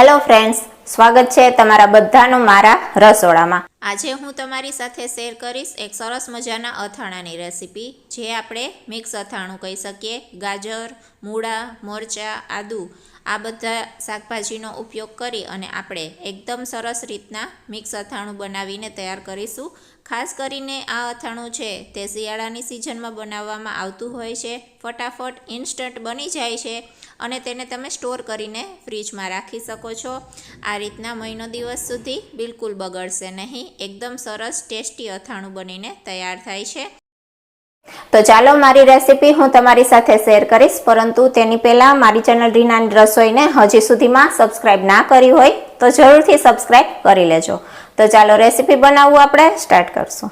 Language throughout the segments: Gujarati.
હેલો ફ્રેન્ડ્સ સ્વાગત છે તમારા બધાનું મારા રસોડામાં. આજે હું તમારી સાથે શેર કરીશ એક સરસ મજાના અથાણાની રેસીપી જે આપણે મિક્સ અથાણું કહી શકીએ. ગાજર, મૂળા, મરચાં, આદુ, આ બધા શાકભાજીનો ઉપયોગ કરી અને આપણે એકદમ સરસ રીતના મિક્સ અથાણું બનાવીને તૈયાર કરીશું. ખાસ કરીને આ અથાણું છે તે શિયાળાની સિઝનમાં બનાવવામાં આવતું હોય છે. ફટાફટ ઇન્સ્ટન્ટ બની જાય છે. અને તેને તમે સ્ટોર કરીને ફ્રીજમાં રાખી શકો છો. આ રીતના મહિનો દિવસ સુધી બિલકુલ બગડશે નહીં. એકદમ સરસ, ટેસ્ટી અથાણું બનીને તૈયાર થાય છે. તો ચાલો મારી રેસીપી હું તમારી સાથે શેર કરીશ. પરંતુ તેની પહેલાં મારી ચેનલ રીનાની રસોઈને હજી સુધીમાં સબસ્ક્રાઇબ ના કરી હોય તો જરૂરથી સબસ્ક્રાઇબ કરી લેજો. તો ચાલો રેસીપી બનાવવું આપણે સ્ટાર્ટ કરશું.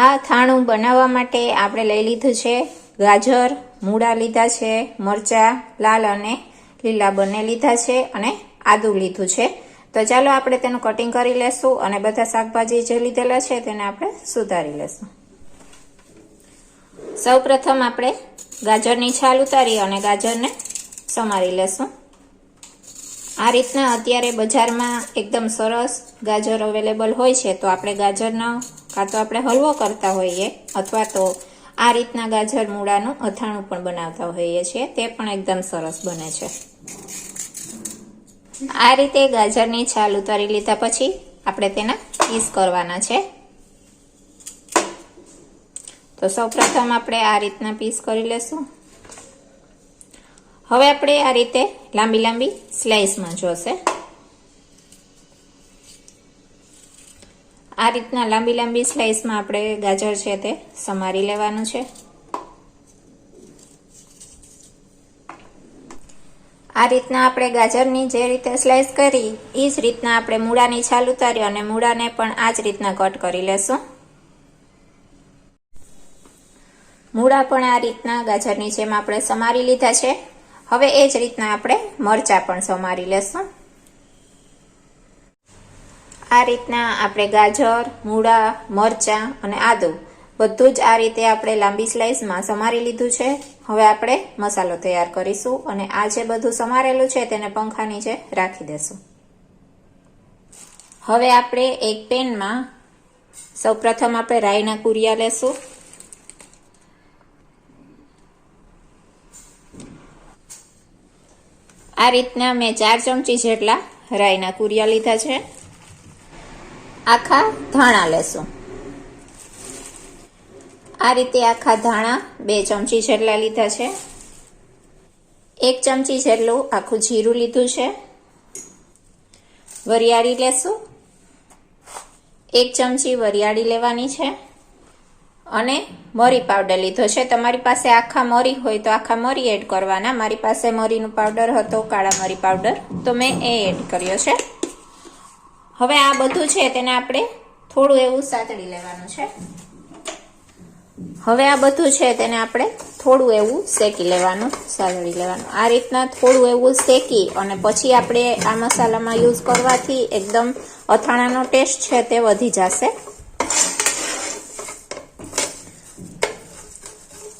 આ થાણું બનાવવા માટે આપણે લઈ લીધું છે ગાજર મૂળા લીધા છે, મરચાં, લાલ અને લીલા બંને લીધા છે અને આદુ લીધું છે. તો ચાલો આપણે તેનું કટિંગ કરી લેશું અને બધા શાકભાજી જે લીધેલા છે તેને આપણે સુધારી લેશું. સૌ પ્રથમ આપણે ગાજરની છાલ ઉતારી અને ગાજરને સમારી લેશું. આ રીતના અત્યારે બજારમાં એકદમ સરસ ગાજર અવેલેબલ હોય છે, તો આપણે ગાજરનો કાં તો આપણે હલવો કરતા હોઈએ, અથવા તો આ રીતના ગાજર મૂળાનું અથાણું પણ બનાવતા હોઈએ છીએ. તે પણ એકદમ સરસ બને છે. આ રીતે ગાજરની છાલ ઉતારી લીધા પછી આપણે તેના પીસ કરવાના છે. તો સૌપ્રથમ આપણે આ રીતના પીસ કરી લેશું. હવે આપણે આ રીતે લાંબી લાંબી સ્લાઇસમાં જોશે. આ રીતના લાંબી લાંબી સ્લાઇસમાં આપણે ગાજર છે તે સમારી લેવાનું છે. આ રીતના આપણે ગાજરની જે રીતે સ્લાઇસ કરી એ જ રીતના આપણે મૂળાની છાલ ઉતારી અને મૂળાને પણ આ જ રીતના કટ કરી લેશું. મૂળા પણ આ રીતના ગાજરની જેમ આપણે સમારી લીધા છે. હવે એ જ રીતના આપણે મરચા પણ સમારી લેશું. આ રીતના આપણે ગાજર, મૂળા, મરચા અને આદુ બધું જ આ રીતે આપણે લાંબી સ્લાઇસમાં સમારી લીધું છે. હવે આપણે મસાલો તૈયાર કરીશું અને આ જે બધું સમારેલું છે તેને પંખા નીચે રાખી દેશું. હવે આપણે એક પેનમાં સૌપ્રથમ આપણે રાઈના કુરિયા લેશું. આ રીતના મેં ચાર ચમચી જેટલા રાઈના કુરિયા લીધા છે. આખા ધાણા લેશું. આ રીતે આખા ધાણા બે ચમચી જેટલા લીધા છે. એક ચમચી જેટલું આખું જીરું લીધું છે. વરિયાળી લેશું. એક ચમચી વરિયાળી લેવાની છે. અને મરી પાવડર લીધો છે. તમારી પાસે આખા મરી હોય તો આખા મરી એડ કરવાના. મારી પાસે મરીનું પાવડર હતો, કાળા મરી પાવડર. તો મેં એ એડ કર્યો છે. હવે આ બધું છે, તેને આપણે થોડું એવું સાતડી લેવાનું છે. હવે આ બધું છે, તેને આપણે થોડું એવું શેકી લેવાનું, સાતડી લેવાનું. આ રીતના થોડું એવું શેકી અને પછી આપણે આ મસાલામાં યુઝ કરવાથી એકદમ અથાણાનો ટેસ્ટ છે, તે વધી જશે.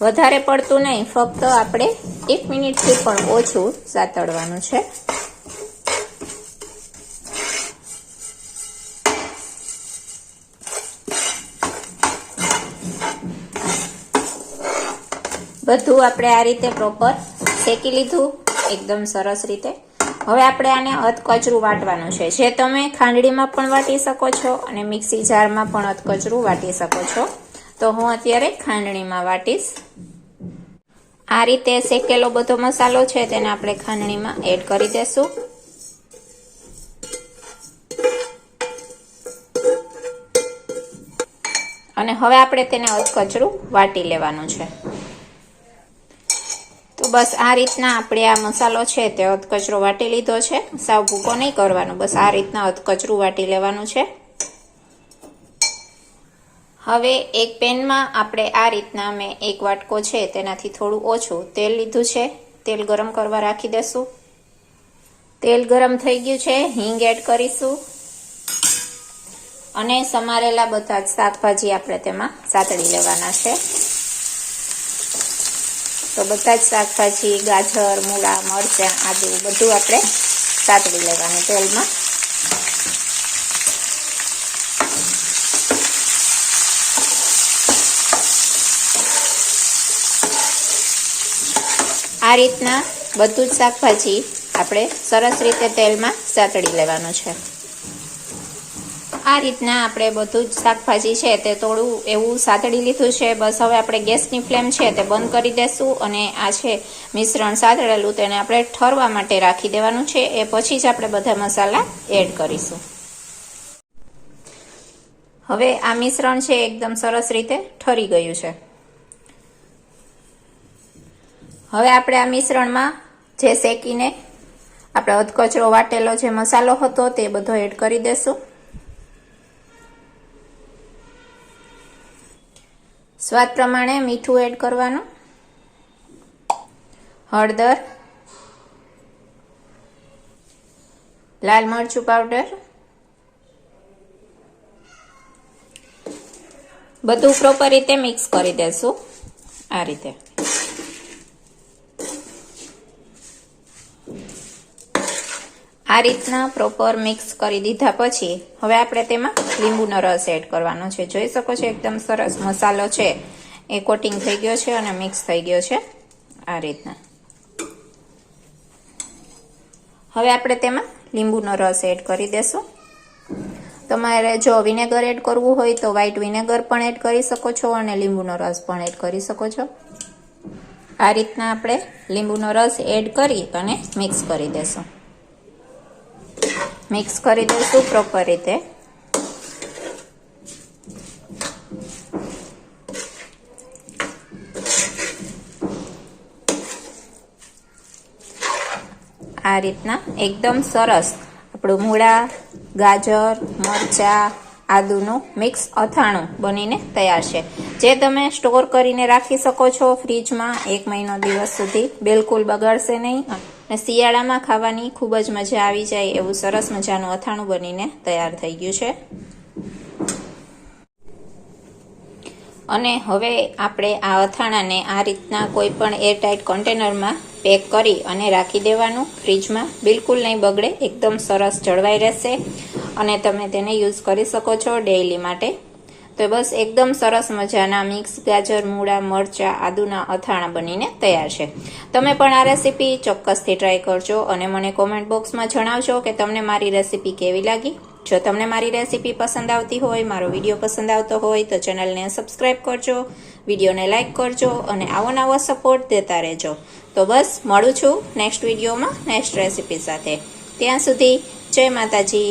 વધારે પડતું નહીં, ફક્ત આપણે એક મિનિટથી પણ ઓછું સાતડવાનું છે. બધું આપણે આ રીતે પ્રોપર શેકી લીધું, એકદમ સરસ રીતે. હવે આપણે આને અધકચરું વાટવાનું છે. જે તમે ખાંડડીમાં પણ વાટી શકો છો અને મિક્સી જારમાં પણ અધકચરું વાટી શકો છો. તો હું અત્યારે ખાંડણીમાં વાટીશ. આ રીતે શેકેલો બધો મસાલો છે, તેને આપણે ખાંડણીમાં એડ કરી દેશું. અને હવે આપણે તેને અધકચરું વાટી લેવાનું છે. બસ આ રીતના આપણે આ મસાલો છે તે અધકચરો વાટી લીધો છે. સાવ ભૂકો નહીં કરવાનો, બસ આ રીતના અધકચરું વાટી લેવાનું છે. હવે એક પેનમાં આપણે આ રીતના મેં એક વાટકો છે, તેનાથી થોડું ઓછું તેલ લીધું છે. તેલ ગરમ કરવા રાખી દેશું. તેલ ગરમ થઈ ગયું છે, હિંગ એડ કરીશું. અને સમારેલા બધા જ શાકભાજી આપણે તેમાં સાતડી લેવાના છે. તો બધા જ શાકભાજી, ગાજર, મૂળા, મરચાં, આદુ બધું આપણે સાતડી લેવાનું તેલમાં. આ રીતના બધું જ શાકભાજી આપણે સરસ રીતે તેલમાં સાતળી લેવાનું છે. આ રીતના આપણે બધું જ શાકભાજી છે તે થોડું એવું સાતળી લીધું છે. બસ હવે આપણે ગેસની ફ્લેમ છે તે બંધ કરી દેશું અને આ છે મિશ્રણ સાતડેલું તેને આપણે ઠરવા માટે રાખી દેવાનું છે. એ પછી જ આપણે બધા મસાલા એડ કરીશું. હવે આ મિશ્રણ છે એકદમ સરસ રીતે ઠરી ગયું છે. હવે આપણે આ મિશ્રણમાં જે શેકીને આપણે અધકચરો વાટેલો જે મસાલો હતો તે બધો એડ કરી દેશું. સ્વાદ પ્રમાણે મીઠું એડ કરવાનું. હળદર. લાલ મરચું પાવડર. બધું પ્રોપર રીતે મિક્સ કરી દેશું. આ રીતે. આ રીતના પ્રોપર મિક્સ કરી દીધા પછી, હવે આપણે તેમાં લીંબુનો રસ એડ કરવાનો છે. જોઈ શકો છો, એકદમ સરસ મસાલો છે. એ કોટિંગ થઈ ગયો છે અને મિક્સ થઈ ગયો છે. આ રીતના. હવે આપણે તેમાં લીંબુનો રસ એડ કરી દેશું. તમારે જો વિનેગર એડ કરવું હોય તો વ્હાઈટ વિનેગર પણ એડ કરી શકો છો અને લીંબુનો રસ પણ એડ કરી શકો છો. આ રીતના આપણે લીંબુનો રસ એડ કરી અને મિક્સ કરી દેશું. મિક્સ કરી દઈશું પ્રોપર રીતે. આ રીતના એકદમ સરસ આપણું મૂળા, ગાજર, મરચા આદુનું મિક્સ અથાણું બનીને તૈયાર છે. જે તમે સ્ટોર કરીને રાખી શકો છો ફ્રીજમાં એક મહિનો દિવસ સુધી. બિલકુલ બગાડશે નહીં. અને શિયાળામાં ખાવાની ખૂબ જ મજા આવી જાય એવું સરસ મજાનું અથાણું બનીને તૈયાર થઈ ગયું છે. અને હવે આપણે આ અથાણાને આ રીતના કોઈ પણ એરટાઇટ કન્ટેનરમાં પેક કરી અને રાખી દેવાનું. ફ્રીજમાં બિલકુલ નહીં બગડે, એકદમ સરસ જળવાઈ રહેશે. અને તમે તેને યુઝ કરી શકો છો ડેઇલી માટે. તો બસ એકદમ સરસ મજાના મિક્સ ગાજર, મૂળા, મરચા, આદુના અથાણા બનીને તૈયાર છે. તમે પણ આ રેસીપી ચોક્કસથી ટ્રાય કરજો અને મને કોમેન્ટ બોક્સમાં જણાવજો કે તમને મારી રેસીપી કેવી લાગી. જો તમને મારી રેસીપી પસંદ આવતી હોય, મારો વીડિયો પસંદ આવતો હોય, તો ચેનલને સબસ્ક્રાઈબ કરજો, વિડીયોને લાઇક કરજો અને આવો નવો સપોર્ટ દેતા રહેજો. તો બસ, મળું છું નેક્સ્ટ વિડીયોમાં નેક્સ્ટ રેસીપી સાથે. ત્યાં સુધી જય માતાજી.